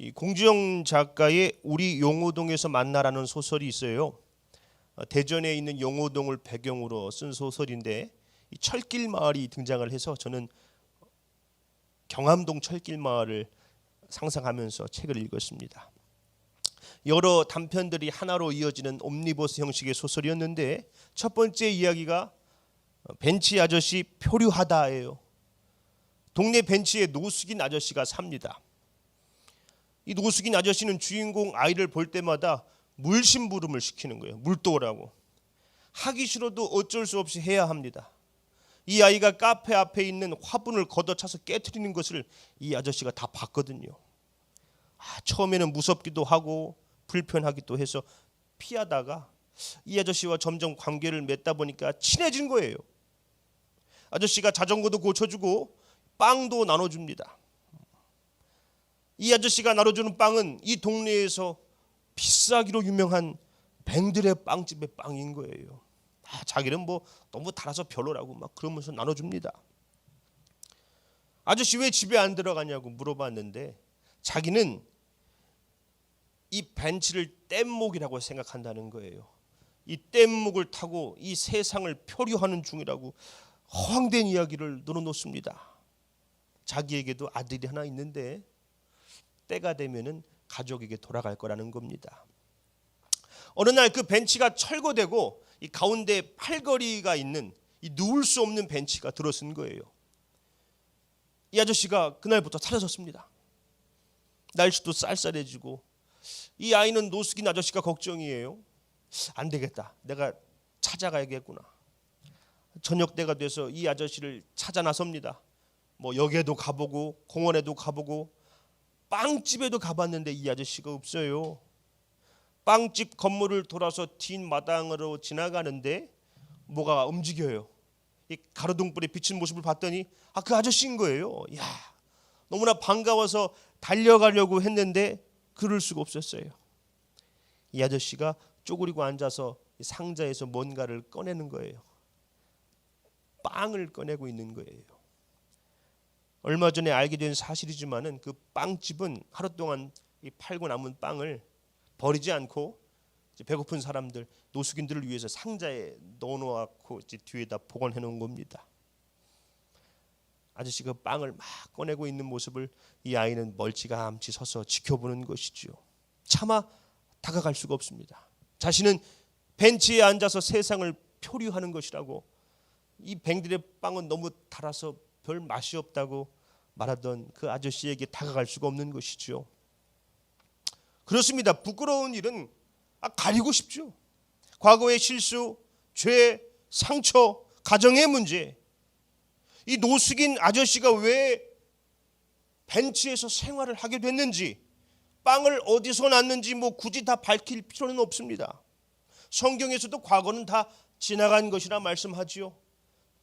이 공주영 작가의 우리 용호동에서 만나라는 소설이 있어요. 어, 대전에 있는 용호동을 배경으로 쓴 소설인데 이 철길 마을이 등장을 해서 저는 경암동 철길 마을을 상상하면서 책을 읽었습니다. 여러 단편들이 하나로 이어지는 옴니버스 형식의 소설이었는데 첫 번째 이야기가 벤치 아저씨 표류하다예요. 동네 벤치에 노숙인 아저씨가 삽니다. 이 노숙인 아저씨는 주인공 아이를 볼 때마다 물심부름을 시키는 거예요. 물도라고. 하기 싫어도 어쩔 수 없이 해야 합니다. 이 아이가 카페 앞에 있는 화분을 걷어차서 깨뜨리는 것을 이 아저씨가 다 봤거든요. 아, 처음에는 무섭기도 하고 불편하기도 해서 피하다가 이 아저씨와 점점 관계를 맺다 보니까 친해진 거예요. 아저씨가 자전거도 고쳐주고 빵도 나눠줍니다. 이 아저씨가 나눠주는 빵은 이 동네에서 비싸기로 유명한 뱅들의 빵집의 빵인 거예요. 아, 자기는 뭐 너무 달아서 별로라고 막 그러면서 나눠줍니다. 아저씨 왜 집에 안 들어가냐고 물어봤는데 자기는 이 벤치를 뗏목이라고 생각한다는 거예요. 이 뗏목을 타고 이 세상을 표류하는 중이라고 허황된 이야기를 늘어놓습니다. 자기에게도 아들이 하나 있는데 때가 되면은 가족에게 돌아갈 거라는 겁니다. 어느 날 그 벤치가 철거되고 이 가운데 팔걸이가 있는 이 누울 수 없는 벤치가 들어선 거예요. 이 아저씨가 그날부터 사라졌습니다. 날씨도 쌀쌀해지고 이 아이는 노숙인 아저씨가 걱정이에요. 안 되겠다. 내가 찾아가야겠구나. 저녁 때가 돼서 이 아저씨를 찾아 나섭니다. 뭐 역에도 가보고 공원에도 가보고 빵집에도 가봤는데 이 아저씨가 없어요. 빵집 건물을 돌아서 뒷마당으로 지나가는데 뭐가 움직여요. 이 가로등불에 비친 모습을 봤더니 아 그 아저씨인 거예요. 야 너무나 반가워서 달려가려고 했는데 그럴 수가 없었어요. 이 아저씨가 쪼그리고 앉아서 상자에서 뭔가를 꺼내는 거예요. 빵을 꺼내고 있는 거예요. 얼마 전에 알게 된 사실이지만은 그 빵집은 하루 동안 이 팔고 남은 빵을 버리지 않고 배고픈 사람들 노숙인들을 위해서 상자에 넣어놓고 뒤에다 보관해 놓은 겁니다. 아저씨 그 빵을 막 꺼내고 있는 모습을 이 아이는 멀찌감치 서서 지켜보는 것이죠. 차마 다가갈 수가 없습니다. 자신은 벤치에 앉아서 세상을 표류하는 것이라고 이 뱅들의 빵은 너무 달아서 별 맛이 없다고 말하던 그 아저씨에게 다가갈 수가 없는 것이죠. 그렇습니다. 부끄러운 일은 아, 가리고 싶죠. 과거의 실수, 죄, 상처, 가정의 문제. 이 노숙인 아저씨가 왜 벤치에서 생활을 하게 됐는지, 빵을 어디서 났는지 뭐 굳이 다 밝힐 필요는 없습니다. 성경에서도 과거는 다 지나간 것이라 말씀하지요.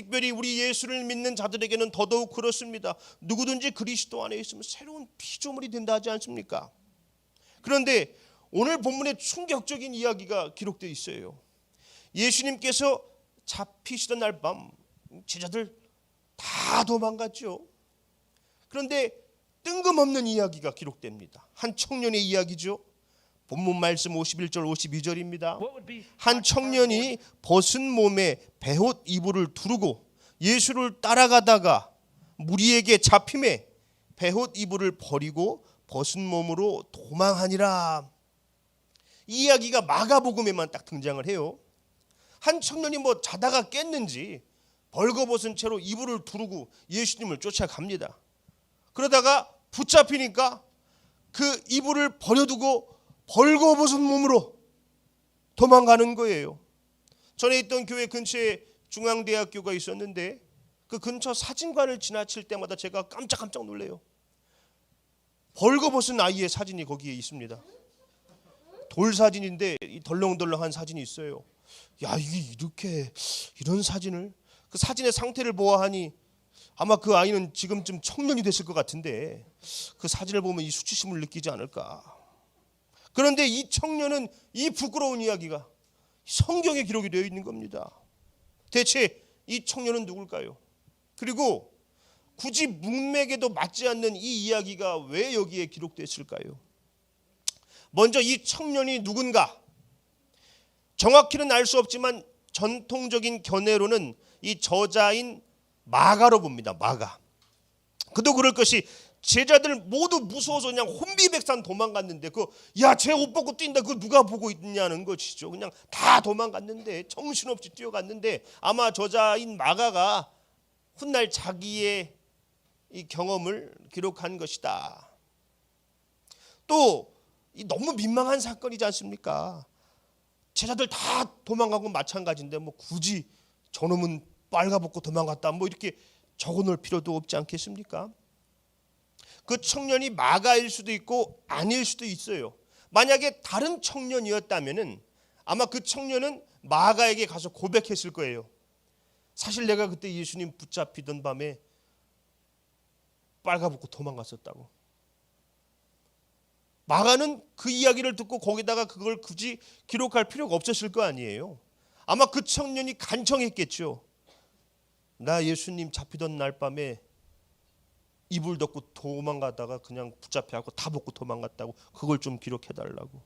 특별히 우리 예수를 믿는 자들에게는 더더욱 그렇습니다. 누구든지 그리스도 안에 있으면 새로운 피조물이 된다 하지 않습니까? 그런데 오늘 본문에 충격적인 이야기가 기록되어 있어요. 예수님께서 잡히시던 날 밤 제자들 다 도망갔죠. 그런데 뜬금없는 이야기가 기록됩니다. 한 청년의 이야기죠. 본문 말씀 51절 52절입니다. 한 청년이 벗은 몸에 배옷 이불을 두르고 예수를 따라가다가 무리에게 잡힘에 배옷 이불을 버리고 벗은 몸으로 도망하니라. 이 이야기가 마가복음에만 딱 등장을 해요. 한 청년이 뭐 자다가 깼는지 벌거벗은 채로 이불을 두르고 예수님을 쫓아갑니다. 그러다가 붙잡히니까 그 이불을 버려두고 벌거벗은 몸으로 도망가는 거예요. 전에 있던 교회 근처에 중앙대학교가 있었는데 그 근처 사진관을 지나칠 때마다 제가 깜짝깜짝 놀래요. 벌거벗은 아이의 사진이 거기에 있습니다. 돌 사진인데 이 덜렁덜렁한 사진이 있어요. 야 이게 이렇게 이런 사진을 그 사진의 상태를 보아하니 아마 그 아이는 지금쯤 청년이 됐을 것 같은데 그 사진을 보면 이 수치심을 느끼지 않을까. 그런데 이 청년은 이 부끄러운 이야기가 성경에 기록이 되어 있는 겁니다. 대체 이 청년은 누굴까요? 그리고 굳이 문맥에도 맞지 않는 이 이야기가 왜 여기에 기록됐을까요? 먼저 이 청년이 누군가 정확히는 알 수 없지만 전통적인 견해로는 이 저자인 마가로 봅니다. 마가. 그도 그럴 것이 제자들 모두 무서워서 그냥 혼비백산 도망갔는데 그야쟤 옷 벗고 뛴다 그 누가 보고 있냐는 것이죠. 그냥 다 도망갔는데 정신없이 뛰어갔는데 아마 저자인 마가가 훗날 자기의 이 경험을 기록한 것이다. 또이 너무 민망한 사건이지 않습니까? 제자들 다 도망가고 마찬가지인데 뭐 굳이 저놈은 빨가벗고 도망갔다 뭐 이렇게 적어놓을 필요도 없지 않겠습니까? 그 청년이 마가일 수도 있고 아닐 수도 있어요. 만약에 다른 청년이었다면은 아마 그 청년은 마가에게 가서 고백했을 거예요. 사실 내가 그때 예수님 붙잡히던 밤에 빨가벗고 도망갔었다고. 마가는 그 이야기를 듣고 거기다가 그걸 굳이 기록할 필요가 없었을 거 아니에요. 아마 그 청년이 간청했겠죠. 나 예수님 잡히던 날 밤에 이불 덮고 도망가다가 그냥 붙잡혀갖고 다 벗고 도망갔다고 그걸 좀 기록해 달라고.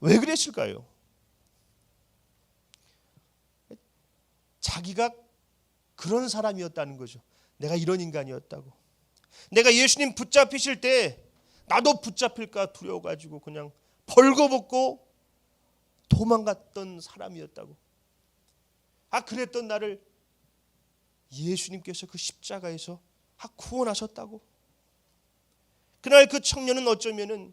왜 그랬을까요? 자기가 그런 사람이었다는 거죠. 내가 이런 인간이었다고. 내가 예수님 붙잡히실 때 나도 붙잡힐까 두려워가지고 그냥 벌거벗고 도망갔던 사람이었다고. 아 그랬던 나를 예수님께서 그 십자가에서 아 구원하셨다고. 그날 그 청년은 어쩌면은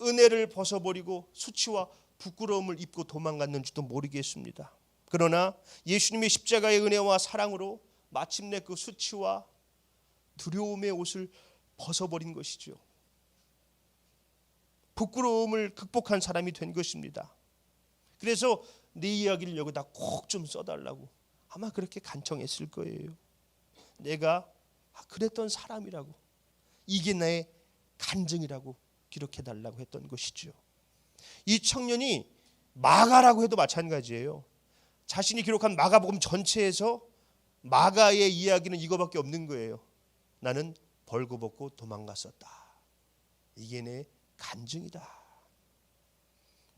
은혜를 벗어버리고 수치와 부끄러움을 입고 도망갔는지도 모르겠습니다. 그러나 예수님의 십자가의 은혜와 사랑으로 마침내 그 수치와 두려움의 옷을 벗어버린 것이죠. 부끄러움을 극복한 사람이 된 것입니다. 그래서 내 이야기를 여기다 꼭 좀 써달라고 아마 그렇게 간청했을 거예요. 내가 그랬던 사람이라고 이게 나의 간증이라고 기록해 달라고 했던 것이죠. 이 청년이 마가라고 해도 마찬가지예요. 자신이 기록한 마가복음 전체에서 마가의 이야기는 이거밖에 없는 거예요. 나는 벌거벗고 도망갔었다. 이게 내 간증이다.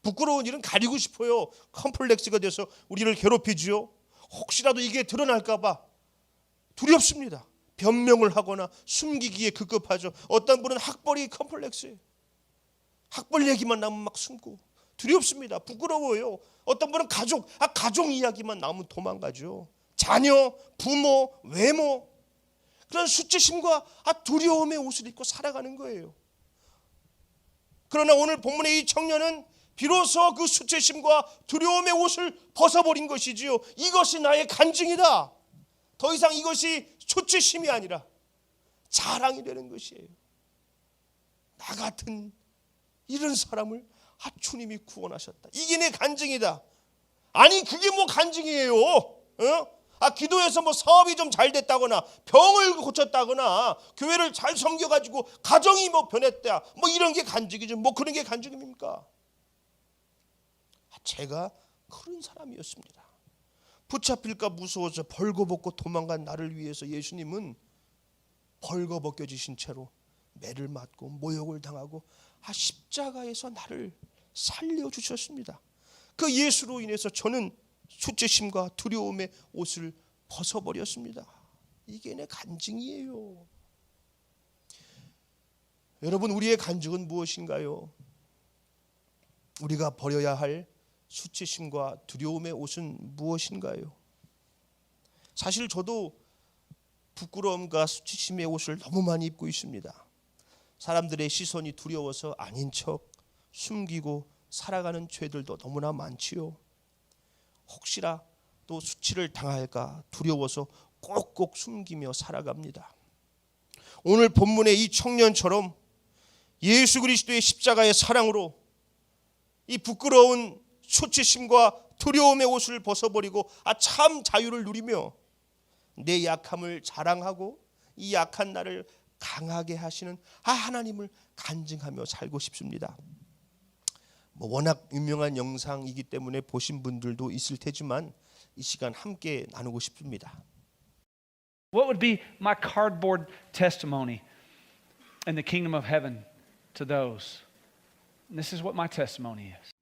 부끄러운 일은 가리고 싶어요. 컴플렉스가 돼서 우리를 괴롭히지요. 혹시라도 이게 드러날까봐 두렵습니다. 변명을 하거나 숨기기에 급급하죠. 어떤 분은 학벌이 컴플렉스예요. 학벌 얘기만 나면 막 숨고 두렵습니다. 부끄러워요. 어떤 분은 가족, 아 가족 이야기만 나오면 도망가죠. 자녀, 부모, 외모 그런 수치심과 아 두려움의 옷을 입고 살아가는 거예요. 그러나 오늘 본문의 이 청년은 비로소 그 수치심과 두려움의 옷을 벗어버린 것이지요. 이것이 나의 간증이다. 더 이상 이것이 수치심이 아니라 자랑이 되는 것이에요. 나 같은 이런 사람을 아 주님이 구원하셨다. 이게 내 간증이다. 아니 그게 뭐 간증이에요? 어? 아 기도해서 뭐 사업이 좀 잘 됐다거나 병을 고쳤다거나 교회를 잘 섬겨가지고 가정이 뭐 변했다. 뭐 이런 게 간증이죠. 뭐 그런 게 간증입니까? 제가 그런 사람이었습니다. 붙잡힐까 무서워서 벌거벗고 도망간 나를 위해서 예수님은 벌거벗겨지신 채로 매를 맞고 모욕을 당하고 아 십자가에서 나를 살려 주셨습니다. 그 예수로 인해서 저는 수치심과 두려움의 옷을 벗어버렸습니다. 이게 내 간증이에요. 여러분 우리의 간증은 무엇인가요? 우리가 버려야 할 수치심과 두려움의 옷은 무엇인가요? 사실 저도 부끄러움과 수치심의 옷을 너무 많이 입고 있습니다. 사람들의 시선이 두려워서 아닌 척 숨기고 살아가는 죄들도 너무나 많지요. 혹시라 또 수치를 당할까 두려워서 꼭꼭 숨기며 살아갑니다. 오늘 본문의 이 청년처럼 예수 그리스도의 십자가의 사랑으로 이 부끄러운 수치심과 두려움의 옷을 벗어버리고 아 참 자유를 누리며 내 약함을 자랑하고 이 약한 나를 강하게 하시는 아 하나님을 간증하며 살고 싶습니다. 뭐 워낙 유명한 영상이기 때문에 보신 분들도 있을 테지만 이 시간 함께 나누고 싶습니다. What would be my cardboard testimony in the kingdom of heaven to those? And this is what my testimony is.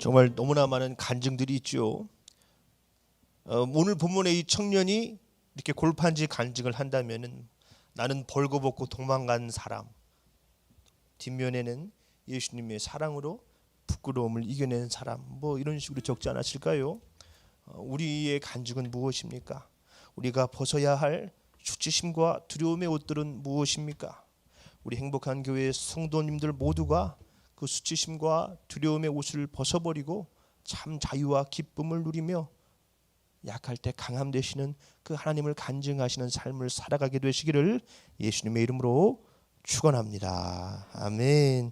정말 너무나 많은 간증들이 있죠. 어, 오늘 본문의 이 청년이 이렇게 골판지 간증을 한다면은 나는 벌거벗고 도망간 사람 뒷면에는 예수님의 사랑으로 부끄러움을 이겨낸 사람 뭐 이런 식으로 적지 않았을까요? 어, 우리의 간증은 무엇입니까? 우리가 벗어야 할 수치심과 두려움의 옷들은 무엇입니까? 우리 행복한 교회 성도님들 모두가 그 수치심과 두려움의 옷을 벗어버리고 참 자유와 기쁨을 누리며 약할 때 강함 되시는 그 하나님을 간증하시는 삶을 살아가게 되시기를 예수님의 이름으로 축원합니다. 아멘.